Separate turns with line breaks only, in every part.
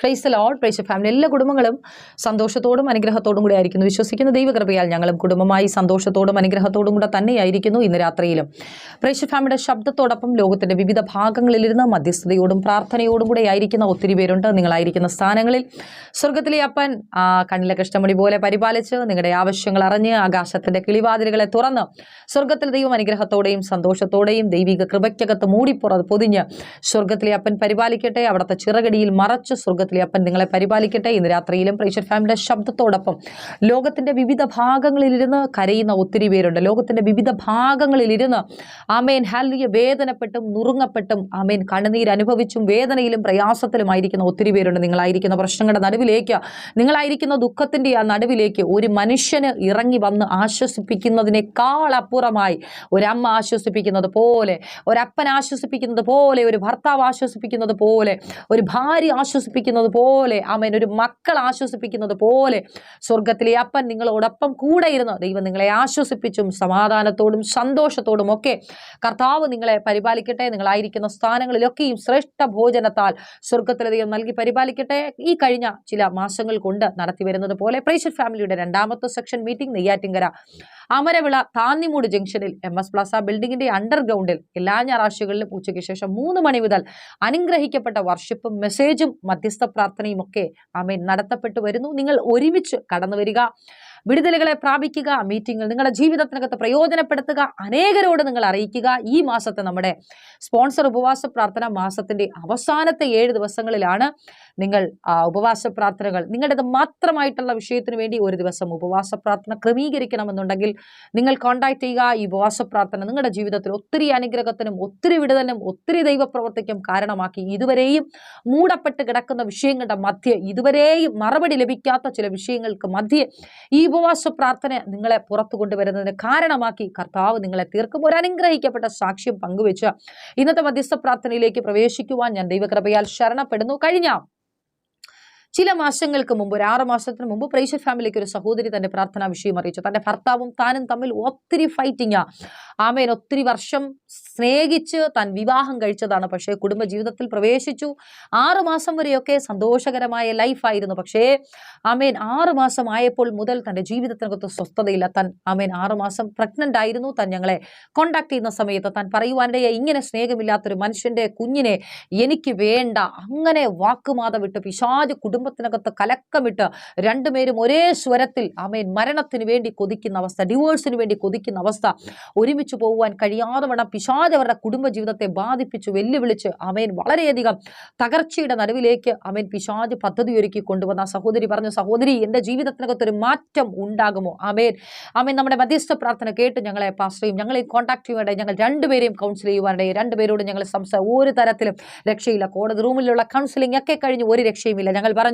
Price load price family എല്ലാ കുടുംബങ്ങളും സന്തോഷത്തോടും അനുഗ്രഹത്തോടും കൂടി ആയിരിക്കുന്നു. വിശ്വസിക്കുന്ന ദൈവകൃപയാൽ ഞങ്ങളും കുടുംബമായി സന്തോഷത്തോടും അനുഗ്രഹത്തോടും കൂടെ തന്നെയായിരിക്കുന്നു ഇന്ന് രാത്രിയിലും. പ്രൈസ് ഫാമിലിയുടെ ശബ്ദത്തോടൊപ്പം ലോകത്തിന്റെ വിവിധ ഭാഗങ്ങളിലിരുന്ന് മധ്യസ്ഥതയോടും പ്രാർത്ഥനയോടും കൂടെ ആയിരിക്കുന്ന ഒത്തിരി പേരുണ്ട്. നിങ്ങളായിരിക്കുന്ന സ്ഥാനങ്ങളിൽ സ്വർഗത്തിലെ അപ്പൻ ആ കണ്ണിലെ കഷ്ടമണി പോലെ പരിപാലിച്ച് നിങ്ങളുടെ ആവശ്യങ്ങൾ അറിഞ്ഞ് ആകാശത്തിന്റെ കിളിവാതിലുകളെ തുറന്ന് സ്വർഗത്തിലെ ദൈവം അനുഗ്രഹത്തോടെയും സന്തോഷത്തോടെയും ദൈവിക കൃപയ്ക്കകത്ത് മൂടിപ്പുറ പൊതിഞ്ഞ് സ്വർഗത്തിലെ അപ്പൻ പരിപാലിക്കട്ടെ. അവിടുത്തെ ചിറകടിയിൽ മറച്ച് സ്വർഗത്തിലെ അപ്പൻ നിങ്ങളെ പരിപാലിക്കട്ടെ. ഇന്ന് രാത്രിയിലും പ്രേക്ഷർ ഫാമിലിയുടെ ശബ്ദത്തോടൊപ്പം ലോകത്തിന്റെ വിവിധ ഭാഗങ്ങളിലിരുന്ന് കരയുന്ന ഒത്തിരി പേരുണ്ട്. ലോകത്തിന്റെ വിവിധ ഭാഗങ്ങളിലിരുന്ന് ആമേൻ ഹാലിയ വേദനപ്പെട്ടും നുറുങ്ങപ്പെട്ടും ആമേൻ കണ്ണുനീര് അനുഭവിച്ചും വേദനയിലും പ്രയാസത്തിലുമായിരിക്കുന്ന ഒത്തിരി പേരുണ്ട്. നിങ്ങളായിരിക്കുന്ന പ്രശ്നങ്ങളുടെ നടുവിലേക്ക് നിങ്ങളായിരിക്കുന്ന ദുഃഖത്തിന്റെ ആ നടുവിലേക്ക് ഒരു മനുഷ്യന് ഇറങ്ങി വന്ന് ആശ്വസിപ്പിക്കുന്നതിനേക്കാൾ അപ്പുറമായി ഒരമ്മ ആശ്വസിപ്പിക്കുന്നത് പോലെ ഒരപ്പൻ ആശ്വസിപ്പിക്കുന്നത് പോലെ ഒരു ഭർത്താവ് ആശ്വസിപ്പിക്കുന്നത് പോലെ ഒരു ഭാര്യ ആശ്വസിപ്പിക്കുന്നത് പോലെ ആമേൻ ഒരു മക്കൾ ആശ്വസിപ്പിക്കുന്നത് പോലെ സ്വർഗത്തിലെ അപ്പൻ നിങ്ങളോടൊപ്പം കൂടെ ഇരുന്ന് ദൈവം നിങ്ങളെ ആശ്വസിപ്പിച്ചും സമാധാനത്തോടും സന്തോഷത്തോടും ഒക്കെ കർത്താവ് നിങ്ങളെ പരിപാലിക്കട്ടെ. നിങ്ങളായിരിക്കുന്ന സ്ഥാനങ്ങളിലൊക്കെയും ശ്രേഷ്ഠ ഭോജനത്താൽ സ്വർഗത്തിലെ ദൈവം നൽകി പരിപാലിക്കട്ടെ. ഈ കഴിഞ്ഞ ചില മാസങ്ങൾ കൊണ്ട് നടത്തി വരുന്നത് പോലെ പ്രേഷർ ഫാമിലിയുടെ രണ്ടാമത്തെ സെക്ഷൻ മീറ്റിംഗ് നെയ്യാറ്റിങ്കര അമരവിള താന്നിമൂട് ജംഗ്ഷനിൽ എം എസ് പ്ലാസ ബിൽഡിംഗിന്റെ അണ്ടർഗ്രൗണ്ടിൽ എല്ലാ ഞായറാഴ്ചകളിലും ഉച്ചയ്ക്ക് ശേഷം മൂന്ന് മണി മുതൽ അനുഗ്രഹിക്കപ്പെട്ട വർഷിപ്പും മെസ്സേജും മധ്യസ്ഥ പ്രാർത്ഥനയും ഒക്കെ ആമേൻ നടത്തപ്പെട്ടു വരുന്നു. നിങ്ങൾ ഒരുമിച്ച് കടന്നു വരിക വിടുതലുകളെ പ്രാപിക്കുക മീറ്റിംഗിൽ നിങ്ങളുടെ ജീവിതത്തിനകത്ത് പ്രയോജനപ്പെടുത്തുക അനേകരോട് നിങ്ങൾ അറിയിക്കുക. ഈ മാസത്തെ നമ്മുടെ സ്പോൺസർ ഉപവാസ പ്രാർത്ഥന മാസത്തിന്റെ അവസാനത്തെ ഏഴ് ദിവസങ്ങളിലാണ് നിങ്ങൾ ഉപവാസ പ്രാർത്ഥനകൾ. നിങ്ങളുടേത് മാത്രമായിട്ടുള്ള വിഷയത്തിന് വേണ്ടി ഒരു ദിവസം ഉപവാസ പ്രാർത്ഥന ക്രമീകരിക്കണമെന്നുണ്ടെങ്കിൽ നിങ്ങൾ കോൺടാക്ട് ചെയ്യുക. ഈ ഉപവാസ പ്രാർത്ഥന നിങ്ങളുടെ ജീവിതത്തിൽ ഒത്തിരി അനുഗ്രഹത്തിനും ഒത്തിരി വിടുതലിനും ഒത്തിരി ദൈവപ്രവർത്തിക്കും കാരണമാക്കി ഇതുവരെയും മൂടപ്പെട്ട് കിടക്കുന്ന വിഷയങ്ങളുടെ മധ്യ ഇതുവരെയും മറുപടി ലഭിക്കാത്ത ചില വിഷയങ്ങൾക്ക് മധ്യേ ഈ ഉപവാസ പ്രാർത്ഥന നിങ്ങളെ പുറത്തു കൊണ്ടുവരുന്നതിന് കാരണമാക്കി കർത്താവ് നിങ്ങളെ തീർക്കും. ഒരു അനുഗ്രഹിക്കപ്പെട്ട സാക്ഷ്യം പങ്കുവെച്ച് ഇന്നത്തെ മധ്യസ്ഥ പ്രാർത്ഥനയിലേക്ക് പ്രവേശിക്കുവാൻ ഞാൻ ദൈവകൃപയാൽ ശരണപ്പെടുന്നു. കഴിഞ്ഞ ചില മാസങ്ങൾക്ക് മുമ്പ് ഒരു ആറ് മാസത്തിന് മുമ്പ് പ്രേക്ഷ ഫാമിലിക്ക് ഒരു സഹോദരി തന്റെ പ്രാർത്ഥനാ വിഷയം അറിയിച്ചു. തന്റെ ഭർത്താവും താനും തമ്മിൽ ഒത്തിരി ഫൈറ്റിംഗ് ആമേൻ ഒത്തിരി വർഷം സ്നേഹിച്ച് താൻ വിവാഹം കഴിച്ചതാണ്. പക്ഷേ കുടുംബ ജീവിതത്തിൽ പ്രവേശിച്ചു. ആറ് മാസം വരെയൊക്കെ സന്തോഷകരമായ ലൈഫായിരുന്നു പക്ഷേ ആമേൻ ആറ് മാസം ആയപ്പോൾ മുതൽ തന്റെ ജീവിതത്തിനകത്ത് സ്വസ്ഥതയില്ല. താൻ ആമേൻ ആറ് മാസം പ്രഗ്നന്റ് ആയിരുന്നു. താൻ ഞങ്ങളെ കോണ്ടാക്ട് ചെയ്യുന്ന സമയത്ത് താൻ പറയുവാനിടയെ ഇങ്ങനെ സ്നേഹമില്ലാത്തൊരു മനുഷ്യന്റെ കുഞ്ഞിനെ എനിക്ക് വേണ്ട. അങ്ങനെ വാക്കുമാത വിട്ട് പിശാജ് കുടുംബത്തിനകത്ത് കലക്കമിട്ട് രണ്ടുപേരും ഒരേ സ്വരത്തിൽ ആമേൻ മരണത്തിന് വേണ്ടി കൊതിക്കുന്ന അവസ്ഥ ഡിവോഴ്സിന് വേണ്ടി കൊതിക്കുന്ന അവസ്ഥ ഒരുമിച്ച് പോകുവാൻ കഴിയാതെ അവരുടെ കുടുംബ ജീവിതത്തെ ബാധിപ്പിച്ചു വെല്ലുവിളിച്ച് ആമേൻ വളരെയധികം തകർച്ചയുടെ നടുവിലേക്ക് ആമേൻ പിശാജ് പദ്ധതി ഒരുക്കി കൊണ്ടുവന്ന സഹോദരി പറഞ്ഞു സഹോദരി എന്റെ ജീവിതത്തിനകത്ത് ഒരു മാറ്റം ഉണ്ടാകുമോ? ആമേൻ. ആമേൻ നമ്മുടെ മധ്യസ്ഥ പ്രാർത്ഥന കേട്ട് ഞങ്ങളെ പാസ്റ്റയും ഞങ്ങളെ കോൺടാക്ട് ചെയ്യുവാനായി ഞങ്ങൾ രണ്ടുപേരെയും കൗൺസിൽ ചെയ്യുവാനായി രണ്ടുപേരോട് ഞങ്ങൾ സംസാരം ഒരു തരത്തിലും രക്ഷയില്ല. കോടതി റൂമിലുള്ള കൗൺസിലിംഗ് ഒക്കെ കഴിഞ്ഞ് ഒരു രക്ഷയുമില്ല. ഞങ്ങൾ പറഞ്ഞു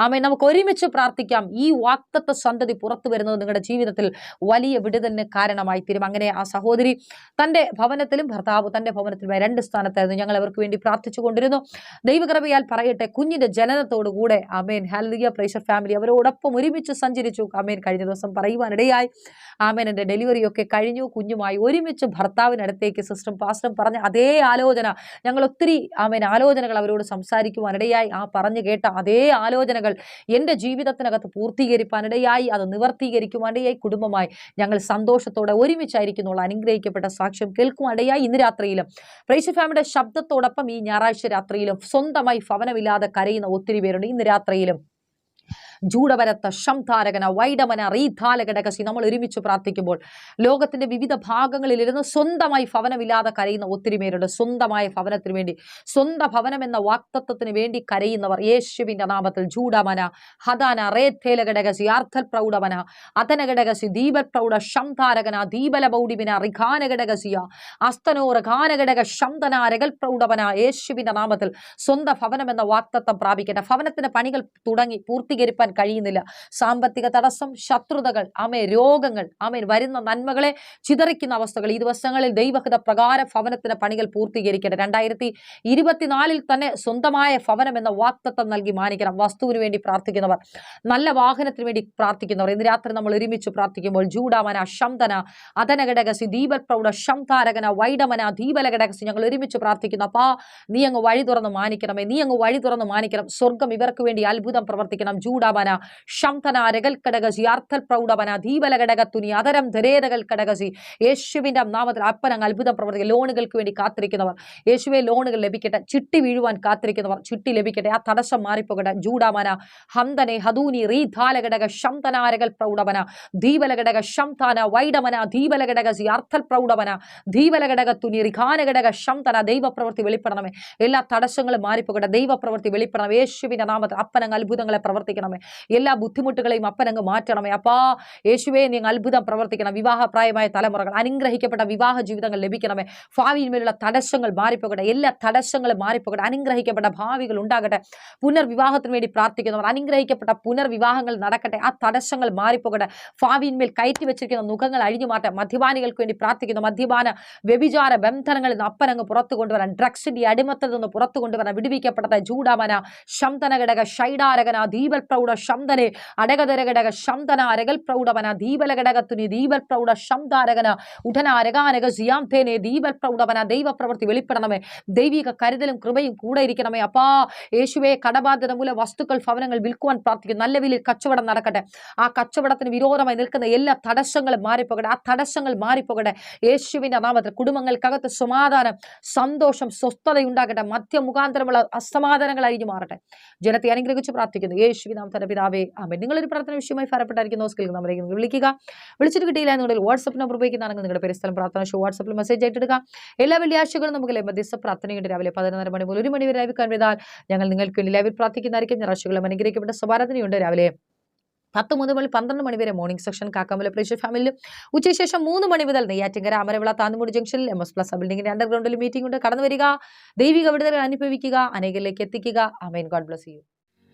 ആമേൻ. നമുക്ക് ഒരുമിച്ച് പ്രാർത്ഥിക്കാം. ഈ വാക്തത്വ സന്തതി പുറത്തു വരുന്നത് നിങ്ങളുടെ ജീവിതത്തിൽ വലിയ വിടുതലിന് കാരണമായി തീരും. അങ്ങനെ ആ സഹോദരി തന്റെ ഭവനത്തിലും ഭർത്താവ് തന്റെ ഭവനത്തിലും രണ്ട് സ്ഥാനത്തായിരുന്നു. ഞങ്ങൾ അവർക്ക് വേണ്ടി പ്രാർത്ഥിച്ചു കൊണ്ടിരുന്നു. ദൈവകൃപയാൽ പറയട്ടെ കുഞ്ഞിന്റെ ജനനത്തോടുകൂടെ ആമേൻ. ഹാലിയ പ്രേഷർ ഫാമിലി അവരോടൊപ്പം ഒരുമിച്ച് സഞ്ചരിച്ചു. ആമേൻ. കഴിഞ്ഞ ദിവസം പറയുവാനിടയായി. ആമേൻ. എന്റെ ഡെലിവറി ഒക്കെ കഴിഞ്ഞു. കുഞ്ഞുമായി ഒരുമിച്ച് ഭർത്താവിനടുത്തേക്ക് സിസ്റ്റം പാസ്റ്റം പറഞ്ഞ അതേ ആലോചന. ഞങ്ങൾ ഒത്തിരി ആമേൻ ആലോചനകൾ അവരോട് സംസാരിക്കുവാനിടയായി. ആ പറഞ്ഞു കേട്ട അതേ ആലോചനകൾ എന്റെ ജീവിതത്തിനകത്ത് പൂർത്തീകരിക്കാനിടയായി അത് നിവർത്തീകരിക്കുവാനിടയായി കുടുംബമായി ഞങ്ങൾ സന്തോഷത്തോടെ ഒരുമിച്ചായിരിക്കുന്നുള്ള അനുഗ്രഹിക്കപ്പെട്ട സാക്ഷ്യം കേൾക്കുവാനിടയായി ഇന്ന് രാത്രിയിലും. പ്രേഷ ഫാമിലിയുടെ ശബ്ദത്തോടൊപ്പം ഈ ഞായറാഴ്ച രാത്രിയിലും സ്വന്തമായി ഭവനമില്ലാതെ കരയുന്ന ഒത്തിരി പേരുണ്ട് ഇന്ന് രാത്രിയിലും. ജൂഡവരത്ത ശംധാരകന വൈഡമന റീധാലകടകശി നമ്മൾ ഒരുമിച്ച് പ്രാർത്ഥിക്കുമ്പോൾ ലോകത്തിന്റെ വിവിധ ഭാഗങ്ങളിലിരുന്ന് സ്വന്തമായി ഭവനമില്ലാതെ കരയുന്ന ഒത്തിരി പേരുണ്ട്. സ്വന്തമായ ഭവനത്തിന് വേണ്ടി സ്വന്തം ഭവനം എന്ന വാക്തത്വത്തിന് വേണ്ടി കരയുന്നവർ യേശുവിന്റെ നാമത്തിൽ ജൂഡമന ഹദാന റേഥേലഘടകസി ആർത്ഥൽ പ്രൗഢമന അതനഘടകസി ദീപ പ്രൗഢ ശംധാരകന ദീപല ബൗഡിവിന റിഖാനഘടകസിയ അസ്തനോർ ഘാനഘടക ശംതന രകൽ പ്രൗഢവന യേശുവിന്റെ നാമത്തിൽ സ്വന്തം ഭവനം എന്ന വാക്തത്വം പ്രാപിക്കട്ടെ ഭവനത്തിന്റെ പണികൾ തുടങ്ങി പൂർത്തീകരിപ്പാൻ പ്രാർത്ഥിക്കുവാൻ കഴിയുന്നില്ല. സാമ്പത്തിക തടസ്സം ശത്രുതകൾ ആമേ രോഗങ്ങൾ ആമേൻ വരുന്ന നന്മകളെ ചിതറിക്കുന്ന അവസ്ഥകൾ. ഈ ദിവസങ്ങളിൽ ദൈവഹിത പ്രകാര ഭവനത്തിന് പണികൾ പൂർത്തീകരിക്കട്ടെ. രണ്ടായിരത്തി ഇരുപത്തിനാലിൽ തന്നെ സ്വന്തമായ ഭവനം എന്ന വാക്തത്വം നൽകി മാനിക്കണം. വസ്തുവിന് വേണ്ടി പ്രാർത്ഥിക്കുന്നവർ നല്ല വാഹനത്തിന് വേണ്ടി പ്രാർത്ഥിക്കുന്നവർ. ഇന്ന് രാത്രി നമ്മൾ ഒരുമിച്ച് പ്രാർത്ഥിക്കുമ്പോൾ ജൂഡാമന ശംതന അതനഘടകസി ദീപ പ്രൗഢ ശംതാരകന വൈഡമന ദീപല ഘടകസി ഞങ്ങൾ ഒരുമിച്ച് പ്രാർത്ഥിക്കുന്നു. അപ്പാ നീ അങ്ങ് വഴി തുറന്ന് മാനിക്കണമേ. നീ അങ്ങ് വഴി തുറന്ന് മാനിക്കണം. സ്വർഗം ഇവർക്ക് വേണ്ടി അത്ഭുതം പ്രവർത്തിക്കണം. ജൂഡാമന ശംതന രകൽ കടകസി അർത്ഥൽ പ്രൗഢമന ദീപലഘടകത്തുനി അതരം ധരേതകൾ കടകസി യേശുവിന്റെ നാമത്തിൽ അപ്പനങ്ങ് അത്ഭുതം പ്രവർത്തിക്കുക ലോണുകൾക്ക് വേണ്ടി കാത്തിരിക്കുന്നവർ. യേശുവെ ലോണുകൾ ലഭിക്കട്ടെ. ചിട്ടി വീഴുവാൻ കാത്തിരിക്കുന്നവർ. ചിട്ടി ലഭിക്കട്ടെ. ആ തടസ്സം മാറിപ്പോകട്ടെ. ജൂഡാമന ഹന്തനെ ഹദൂനി റീധാലഘടക ശംതനാരകൽ പ്രൗഢമന ദീപലഘടക ശംതാന വൈഡമന ദീപലഘടക അർത്ഥൽ പ്രൗഢമന ദീപലഘടക തുനി റിഖാനഘടക ശംതന ദൈവപ്രവൃത്തി വെളിപ്പെടണമേ. എല്ലാ തടസ്സങ്ങളും മാറിപ്പോകട്ടെ. ദൈവപ്രവൃത്തി വെളിപ്പെടണം. യേശുവിന്റെ നാമത്തിൽ അപ്പനങ്ങ് അത്ഭുതങ്ങളെ പ്രവർത്തിക്കണമേ. എല്ലാ ബുദ്ധിമുട്ടുകളെയും അപ്പനങ്ങ് മാറ്റണമേ. അപ്പാ യേശുവേ നീ അത്ഭുതം പ്രവർത്തിക്കണം. വിവാഹപ്രായമായ തലമുറകൾ അനുഗ്രഹിക്കപ്പെട്ട വിവാഹ ജീവിതങ്ങൾ ലഭിക്കണമേ. ഭാവിയിന്മേലുള്ള തടസ്സങ്ങൾ മാറിപ്പോകട്ടെ. എല്ലാ തടസ്സങ്ങളും മാറിപ്പോകട്ടെ. അനുഗ്രഹിക്കപ്പെട്ട ഭാവികൾ ഉണ്ടാകട്ടെ. പുനർവിവാഹത്തിന് വേണ്ടി പ്രാർത്ഥിക്കുന്നവർ അനുഗ്രഹിക്കപ്പെട്ട പുനർവിവാഹങ്ങൾ നടക്കട്ടെ. ആ തടസ്സങ്ങൾ മാറിപ്പോകട്ടെ. ഭാവിയിന്മേൽ കയറ്റി വെച്ചിരിക്കുന്ന മുഖങ്ങൾ അഴിഞ്ഞു മാറ്റാൻ മദ്യപാനികൾക്ക് വേണ്ടി പ്രാർത്ഥിക്കുന്നു. മദ്യപാന വ്യഭിചാര ബന്ധനങ്ങളിൽ നിന്ന് അപ്പനങ്ങ് പുറത്തു കൊണ്ടുവരാൻ ഡ്രഗ്സിന്റെ അടിമത്തിൽ നിന്ന് പുറത്തു കൊണ്ടുവരാൻ വിടുവിക്കപ്പെട്ട ചൂടാമന ശംതനഘടക ഷൈഡാരകന ദീപൽ പ്രൗഢ ശംതനെ അടകതരഘടക ശംതന അരകൽ പ്രൗഢവന ദീപലഘടകത്തുനി ദീപൽ പ്രൗഢ ശംതാരകന ഉടന അരകാനക തേനെ ദീപൽ പ്രൗഢവന ദൈവപ്രവൃത്തി വെളിപ്പെടണമേ. ദൈവിക കരുതലും കൃപയും കൂടെ ഇരിക്കണമേ. അപ്പാ യേശുവെ കടബാധ്യത മൂലം വസ്തുക്കൾ ഭവനങ്ങൾ വിൽക്കുവാൻ പ്രാർത്ഥിക്കും. നല്ല വിലയിൽ കച്ചവടം നടക്കട്ടെ. ആ കച്ചവടത്തിന് വിരോധമായി നിൽക്കുന്ന എല്ലാ തടസ്സങ്ങളും മാറിപ്പോകട്ടെ. ആ തടസ്സങ്ങൾ മാറിപ്പോകട്ടെ. യേശുവിന്റെ നാമത്തിൽ കുടുംബങ്ങൾക്കകത്ത് സമാധാനം സന്തോഷം സ്വസ്ഥത ഉണ്ടാകട്ടെ മധ്യ മുഖാന്തരമുള്ള അസമാധാനങ്ങൾ അഴിഞ്ഞു മാറട്ടെ. ജനത്തെ അനുഗ്രഹിച്ച് പ്രാർത്ഥിക്കുന്നു. യേശുവി നാമത്തിന്റെ പിതാവേ ആമേ നിങ്ങളൊരു പ്രാർത്ഥന വിഷയമായി ഫലപ്പെട്ടായിരിക്കും സ്കിൽ നമ്മളേക്ക് വിളിക്കുക. വിളിച്ചിട്ട് കിട്ടിയില്ല എന്നുണ്ടെങ്കിൽ വാട്സപ്പ് നമ്പർ ഉപയോഗിക്കുന്നതാണെങ്കിൽ നിങ്ങളുടെ പരിസ്ഥലം പ്രാർത്ഥന ഷോ വാട്സപ്പിൽ മെസ്സേജ് ആയിട്ട് എടുക്കുക എല്ലാ വെള്ളിയാഴ്ചകളും നമുക്ക് മധ്യസ്ഥ പ്രാർത്ഥനയുണ്ട്. രാവിലെ പതിനൊന്നര മണി മുതൽ ഒരു മണി വരെ ലൈവ് കണ്ടുവരാൽ ഞങ്ങൾ നിങ്ങൾക്ക് വേണ്ടി ലൈവിൽ പ്രാർത്ഥിക്കുന്നതായിരിക്കും. ഞായറാഴ്ചകളും അനുഗ്രഹിക്കപ്പെട്ട സമാരാധനയുണ്ട് രാവിലെ പത്ത് മുതൽ മണി പന്ത്രണ്ട് മണി വരെ മോർണിംഗ് സെക്ഷൻ കാക്കാമല പ്രേക്ഷ ഫാമിലിയിലും ഉച്ചശേഷം മൂന്ന് മണി മുതൽ നെയ്യാറ്റിങ്കര അമരവിള താന്നുമൂടി ജംഗ്ഷനിൽ എം എസ് പ്ലസ് ബിൽഡിംഗിന്റെ അണ്ടർഗ്രൗണ്ടിൽ മീറ്റിംഗ് ഉണ്ട്. കടന്നു വരിക ദൈവിക വിടുതൽ അനുഭവിക്കുക. അനേകരിലേക്ക് എത്തിക്കുക. Amen god bless you